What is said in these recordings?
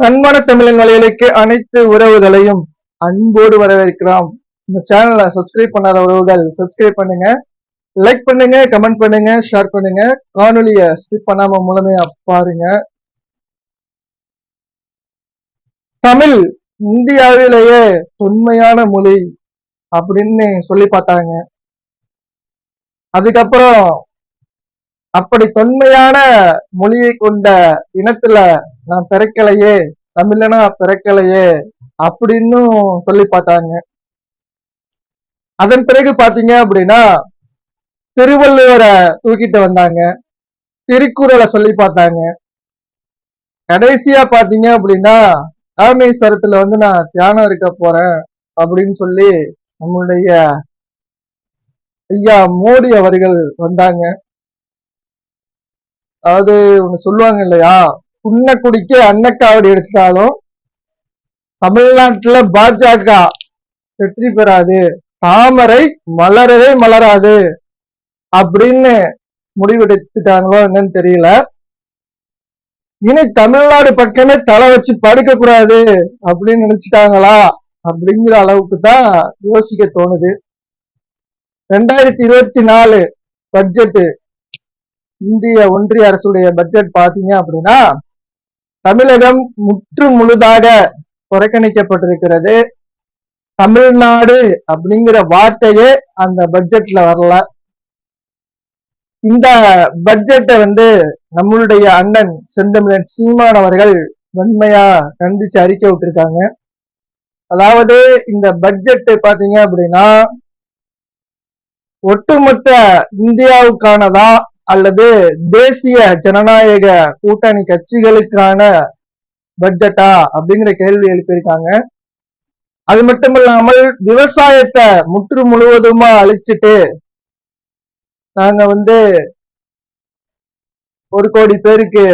அன்பான தமிழன் வலையலைக்கு அனைத்து உறவுகளையும் அன்போடு வரவேற்கிறோம். இந்த சேனலை சப்ஸ்கிரைப் பண்ணாத உறவுகள் சப்ஸ்கிரைப் பண்ணுங்க. லைக் பண்ணுங்க கமெண்ட் பண்ணுங்க ஷேர் பண்ணுங்க. காணொலிய ஸ்கிப் பண்ணாம முழுமையா பாருங்க. தமிழ் இந்தியாவிலேயே தொன்மையான மொழி அப்படின்னு சொல்லி பார்த்தாங்க. அதுக்கப்புறம் அப்படி தொன்மையான மொழியை கொண்ட இனத்துல நான் பிறக்கலையே தமிழனா பிறக்கலையே அப்படின்னு சொல்லி பார்த்தாங்க. அதன் பிறகு பாத்தீங்க அப்படின்னா திருவள்ளுவரை தூக்கிட்டு வந்தாங்க. திருக்குறளை சொல்லி பார்த்தாங்க. கடைசியா பாத்தீங்க அப்படின்னா ராமேஸ்வரத்துல வந்து நான் தியானம் இருக்க போறேன் அப்படின்னு சொல்லி நம்மளுடைய ஐயா மோடி அவர்கள் வந்தாங்க. அதாவது ஒண்ணு சொல்லுவாங்க இல்லையா? புண்ண குடிக்க அன்னக்காவடி எடுத்தாலும் தமிழ்நாட்டுல பாஜக வெற்றி பெறாது. தாமரை மலரவே மலராது அப்படின்னு முடிவெடுத்துட்டாங்களோ என்னன்னு தெரியல. இனி தமிழ்நாடு பக்கமே தலை வச்சு படுக்க கூடாது அப்படின்னு நினைச்சிட்டாங்களா அப்படிங்கிற அளவுக்கு தான் யோசிக்க தோணுது. ரெண்டாயிரத்தி இருபத்தி நாலு பட்ஜெட் இந்திய ஒன்றிய அரசுடைய பட்ஜெட் பாத்தீங்க அப்படின்னா தமிழகம் முற்று முழுதாக புறக்கணிக்கப்பட்டிருக்கிறது. தமிழ்நாடு அப்படிங்கிற வார்த்தையே அந்த பட்ஜெட்ல வரல. இந்த பட்ஜெட்டை வந்து நம்மளுடைய அண்ணன் செந்தமிழன் சீமான் அவர்கள் வன்மையா கண்டிச்சு அறிக்கை விட்டுருக்காங்க. அதாவது இந்த பட்ஜெட் பாத்தீங்க அப்படின்னா ஒட்டுமொத்த இந்தியாவுக்கானதா அல்லது தேசிய ஜனநாயக கூட்டணி கட்சிகளுக்கான பட்ஜெட்டா அப்படிங்கிற கேள்வி எழுப்பியிருக்காங்க. அது மட்டும் இல்லாமல் விவசாயத்தை முற்று முழுவதுமா அழிச்சிட்டு நாங்க வந்து ஒரு கோடி பேருக்கு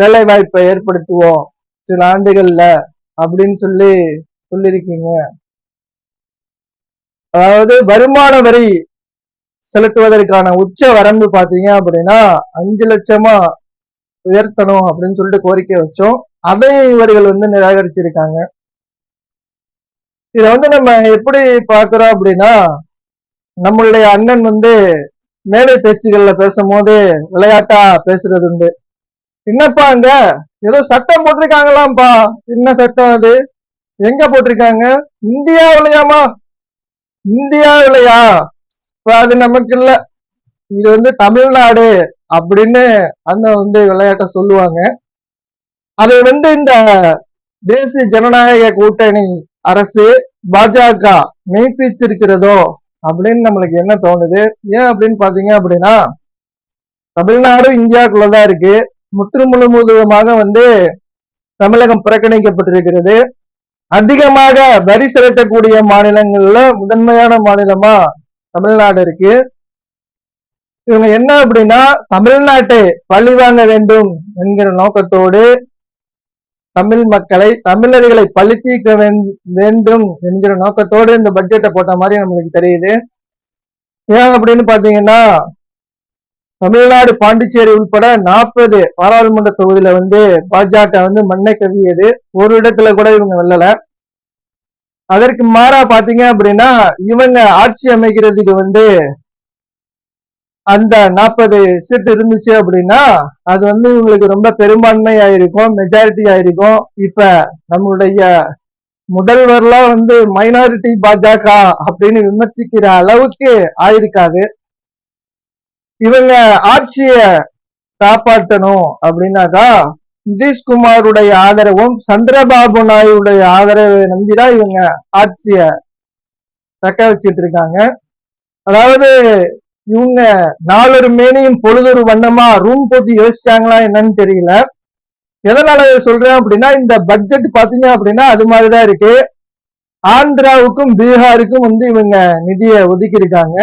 வேலை வாய்ப்பை ஏற்படுத்துவோம். சில ஆண்டுகள்ல அப்படின்னு சொல்லி சொல்லியிருக்கீங்க. அதாவது வருமான வரி செலுத்துவதற்கான உச்ச வரம்பு பார்த்தீங்க அப்படின்னா அஞ்சு லட்சமா உயர்த்தணும் அப்படின்னு சொல்லிட்டு கோரிக்கை வச்சோம். அதையும் இவர்கள் வந்து நிராகரிச்சிருக்காங்க. இதை வந்து நம்ம எப்படி பாக்குறோம் அப்படின்னா நம்மளுடைய அண்ணன் வந்து மேடை பேச்சுகள்ல பேசும்போது விளையாட்டா பேசுறது உண்டு. என்னப்பா அங்க? ஏதோ சட்டம் போட்டிருக்காங்களாம்ப்பா. என்ன சட்டம் அது? எங்க போட்டிருக்காங்க? இந்தியாவிலையாமா இந்தியாவிலையா அது நமக்கு இல்ல இது வந்து தமிழ்நாடு அப்படின்னு அண்ணன் வந்து விளையாட்ட சொல்லுவாங்க. அதை வந்து இந்த தேசிய ஜனநாயக கூட்டணி அரசு பாஜக மெய்ப்பிச்சிருக்கிறதோ அப்படின்னு நம்மளுக்கு என்ன தோணுது? ஏன் அப்படின்னு பாத்தீங்க அப்படின்னா தமிழ்நாடு இந்தியாவுக்குள்ளதான் இருக்கு. முற்று முழு முழுவதுமாக வந்து தமிழகம் புறக்கணிக்கப்பட்டிருக்கிறது. அதிகமாக வரி செலுத்தக்கூடிய மாநிலங்கள்ல முதன்மையான மாநிலமா தமிழ்நாடு இருக்கு. இவங்க என்ன அப்படின்னா தமிழ்நாட்டை பழி வாங்க வேண்டும் என்கிற நோக்கத்தோடு தமிழ் மக்களை தமிழர்களை பழி தீர்க்க வேண்டும் என்கிற நோக்கத்தோடு இந்த பட்ஜெட்டை போட்ட மாதிரி நம்மளுக்கு தெரியுது. ஏன் அப்படின்னு பாத்தீங்கன்னா தமிழ்நாடு பாண்டிச்சேரி உட்பட நாற்பது பாராளுமன்ற தொகுதியில வந்து பாஜக வந்து மண்ணை கவியது. ஒரு இடத்துல கூட இவங்க வெல்லல. அதற்கு மாறா பாத்தீங்க அப்படின்னா இவங்க ஆட்சி அமைக்கிறதுக்கு வந்து அந்த நாற்பது சீட் இருந்துச்சு அப்படின்னா அது வந்து இவங்களுக்கு ரொம்ப பெரும்பான்மை ஆயிருக்கும் மெஜாரிட்டி ஆயிருக்கும் இப்ப நம்மளுடைய முதல்வர்லாம் வந்து மைனாரிட்டி பாஜக அப்படின்னு விமர்சிக்கிற அளவுக்கு ஆயிருக்காது இவங்க ஆட்சிய காப்பாற்றணும் அப்படின்னாக்கா நிதிஷ்குமாருடைய ஆதரவும் சந்திரபாபு நாயுடைய ஆதரவை நம்பிதான் இவங்க ஆட்சிய தக்க வச்சிட்டு இருக்காங்க. அதாவது இவங்க நாலொரு மேனையும் பொழுதொரு வண்ணமா ரூம் போட்டு யோசிச்சாங்களா என்னன்னு தெரியல. எதனால சொல்றேன் அப்படின்னா இந்த பட்ஜெட் பாத்தீங்க அப்படின்னா அது மாதிரிதான் இருக்கு. ஆந்திராவுக்கும் பீகாருக்கும் வந்து இவங்க நிதியை ஒதுக்கி இருக்காங்க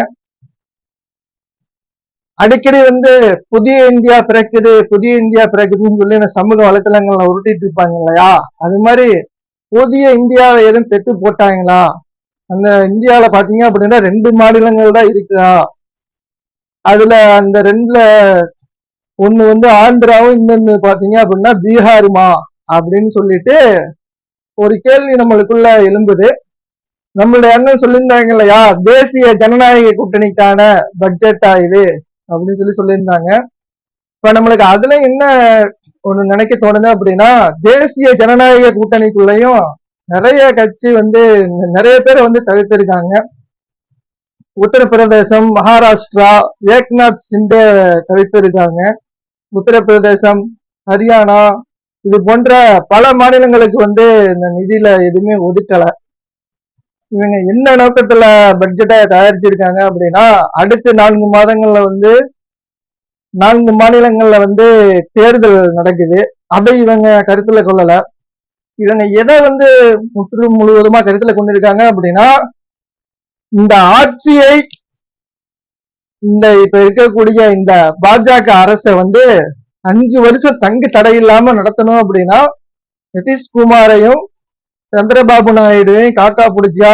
அடிக்கடி வந்து புதிய இந்தியா பிறக்குது புதிய இந்தியா பிறக்குதுன்னு சொல்லி இந்த சமூக வலைத்தளங்கள்ல உருட்டிட்டு இருப்பாங்க இல்லையா? அது மாதிரி புதிய இந்தியாவை எதுவும் பெற்று போட்டாங்களா? அந்த இந்தியாவில பாத்தீங்க அப்படின்னா ரெண்டு மாநிலங்கள் தான் இருக்கா அதுல அந்த ரெண்டுல ஒண்ணு வந்து ஆந்திராவும் இன்னொன்னு பாத்தீங்க அப்படின்னா பீகாருமா? அப்படின்னு சொல்லிட்டு ஒரு கேள்வி நம்மளுக்குள்ள எழும்புது. நம்மளுடைய அண்ணன் சொல்லியிருந்தாங்க இல்லையா? தேசிய ஜனநாயக கூட்டணிக்கான பட்ஜெட்டா இது? அப்படின்னு சொல்லி சொல்லியிருந்தாங்க. இப்ப நம்மளுக்கு அதுல என்ன ஒண்ணு நினைக்க தோணுது அப்படின்னா தேசிய ஜனநாயக கூட்டணிக்குள்ளயும் நிறைய கட்சி வந்து நிறைய பேர் வந்து தவிர்த்திருக்காங்க. உத்தரப்பிரதேசம் மகாராஷ்டிரா ஏக்நாத் சிண்டே தவிர்த்திருக்காங்க. உத்தரப்பிரதேசம் ஹரியானா இது போன்ற பல மாநிலங்களுக்கு வந்து இந்த நிதியில எதுவுமே ஒதுக்கலை. இவங்க என்ன நோக்கத்துல பட்ஜெட்டை தயாரிச்சிருக்காங்க அப்படின்னா அடுத்த நான்கு மாதங்கள்ல வந்து நான்கு மாநிலங்கள்ல வந்து தேர்தல் நடக்குது. அதை இவங்க கருத்துல கொள்ளல. இவங்க எதை வந்து முற்று முழுவதுமா கருத்துல கொண்டிருக்காங்க அப்படின்னா இந்த ஆட்சியை இந்த இப்ப இருக்கக்கூடிய இந்த பாஜக அரசை வந்து அஞ்சு வருஷம் தங்கு தடை இல்லாம நடத்தணும் அப்படின்னா நிதிஷ்குமாரையும் சந்திரபாபு நாயுடுவையும் காக்கா பிடிச்சா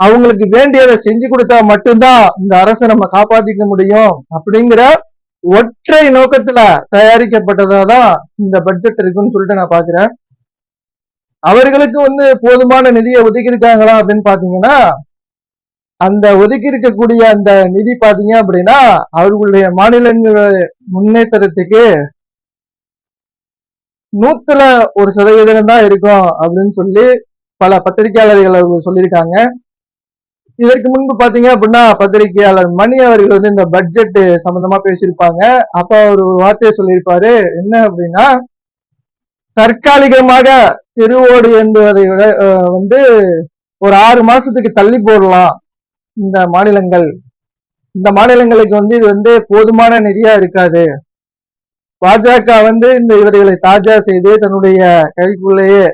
அவங்களுக்கு வேண்டியதை செஞ்சு கொடுத்தா மட்டும்தான் இந்த அரசை நம்ம காப்பாத்திக்க முடியும் அப்படிங்கிற ஒற்றை நோக்கத்துல தயாரிக்கப்பட்டதா தான் இந்த பட்ஜெட் இருக்குன்னு சொல்லிட்டு நான் பாக்குறேன். அவர்களுக்கு வந்து போதுமான நிதியை ஒதுக்கி இருக்காங்களா அப்படின்னு பாத்தீங்கன்னா அந்த ஒதுக்கி இருக்கக்கூடிய அந்த நிதி பாத்தீங்க அப்படின்னா அவர்களுடைய மாநிலங்கள் முன்னேற்றத்துக்கு நூத்துல ஒரு சதவீதம் தான் இருக்கும் அப்படின்னு சொல்லி பல பத்திரிகையாளர்கள் அவங்க சொல்லியிருக்காங்க. இதற்கு முன்பு பாத்தீங்க அப்படின்னா பத்திரிகையாளர் மணி அவர்கள் வந்து இந்த பட்ஜெட் சம்பந்தமா பேசியிருப்பாங்க. அப்ப அவர் ஒரு வார்த்தையை சொல்லியிருப்பாரு. என்ன அப்படின்னா தற்காலிகமாக திருவோடு என்பதை விட வந்து ஒரு ஆறு மாசத்துக்கு தள்ளி போடலாம் இந்த மாநிலங்கள். இந்த மாநிலங்களுக்கு வந்து இது வந்து போதுமான நிதியா இருக்காது. பாஜக வந்து இந்த இவர்களை தாஜா செய்து தன்னுடைய கைக்குள்ளேயே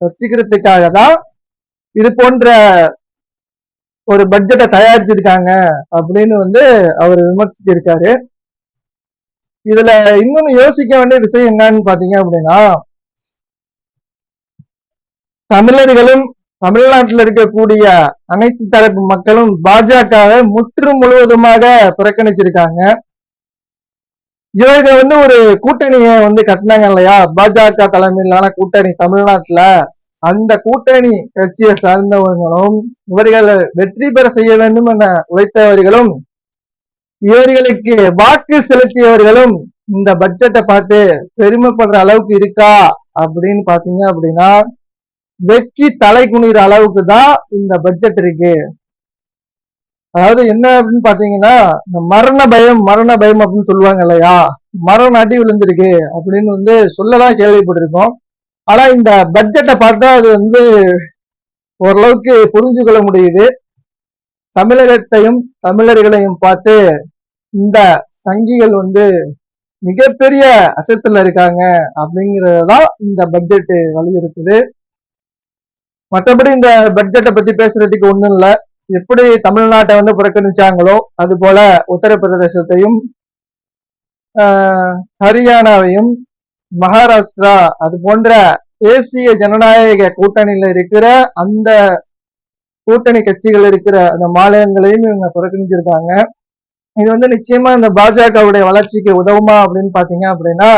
வச்சுக்கிறதுக்காக தான் இது போன்ற ஒரு பட்ஜெட்டை தயாரிச்சிருக்காங்க அப்படின்னு வந்து அவர் விமர்சிச்சிருக்காரு. இதுல இன்னொன்னு யோசிக்க வேண்டிய விஷயம் என்னன்னு பாத்தீங்க அப்படின்னா தமிழர்களும் தமிழ்நாட்டில் இருக்கக்கூடிய அனைத்து தரப்பு மக்களும் பாஜகவை முற்றும் முழுவதுமாக புறக்கணிச்சிருக்காங்க. இவர்கள் வந்து ஒரு கூட்டணியை வந்து கட்டினாங்க இல்லையா? பாஜக தலைமையிலான கூட்டணி தமிழ்நாட்டுல. அந்த கூட்டணி கட்சியை சார்ந்தவர்களும் இவர்களை வெற்றி பெற செய்ய வேண்டும் என உழைத்தவர்களும் இவர்களுக்கு வாக்கு செலுத்தியவர்களும் இந்த பட்ஜெட்டை பார்த்து பெருமைப்படுற அளவுக்கு இருக்கா அப்படின்னு பாத்தீங்க அப்படின்னா வெக்கி தலை குனிற அளவுக்கு தான் இந்த பட்ஜெட் இருக்கு. அதாவது என்ன அப்படின்னு பாத்தீங்கன்னா இந்த மரண பயம் மரண பயம் அப்படின்னு சொல்லுவாங்க இல்லையா? மரண அடி விழுந்திருக்கு அப்படின்னு வந்து சொல்லதான் கேள்விப்பட்டிருக்கோம். ஆனா இந்த பட்ஜெட்டை பார்த்தா அது வந்து ஓரளவுக்கு புரிஞ்சு கொள்ள முடியுது. தமிழகத்தையும் தமிழர்களையும் பார்த்து இந்த சங்கிகள் வந்து மிகப்பெரிய அசத்துல இருக்காங்க அப்படிங்கறதான் இந்த பட்ஜெட் வலியுறுத்துது. மற்றபடி இந்த பட்ஜெட்டை பத்தி பேசுறதுக்கு ஒண்ணும் இல்லை. எப்படி தமிழ்நாட்டை வந்து புறக்கணிச்சாங்களோ அது போல உத்தரப்பிரதேசத்தையும் ஆஹ், ஹரியானாவையும் மகாராஷ்டிரா அது போன்ற தேசிய ஜனநாயக கூட்டணியில இருக்கிற அந்த கூட்டணி கட்சிகள் இருக்கிற அந்த மாநிலங்களையும் இவங்க புறக்கணிச்சிருக்காங்க. இது வந்து நிச்சயமா இந்த பாஜகவுடைய வளர்ச்சிக்கு உதவுமா அப்படின்னு பாத்தீங்க அப்படின்னா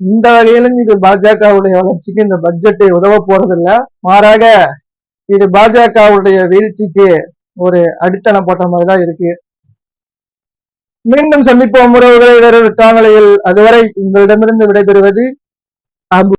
இந்த வகையிலும் இது பாஜகவுடைய வளர்ச்சிக்கு இந்த பட்ஜெட் உதவ போறதில்ல. மாறாக இது பாஜகவுடைய வீழ்ச்சிக்கு ஒரு அடித்தளம் போட்ட மாதிரி தான் இருக்கு. மீண்டும் சந்திப்போம் உறவுகளை வேறொரு காணொலியில் அதுவரை உங்களிடமிருந்து விடைபெறுவது அம்பு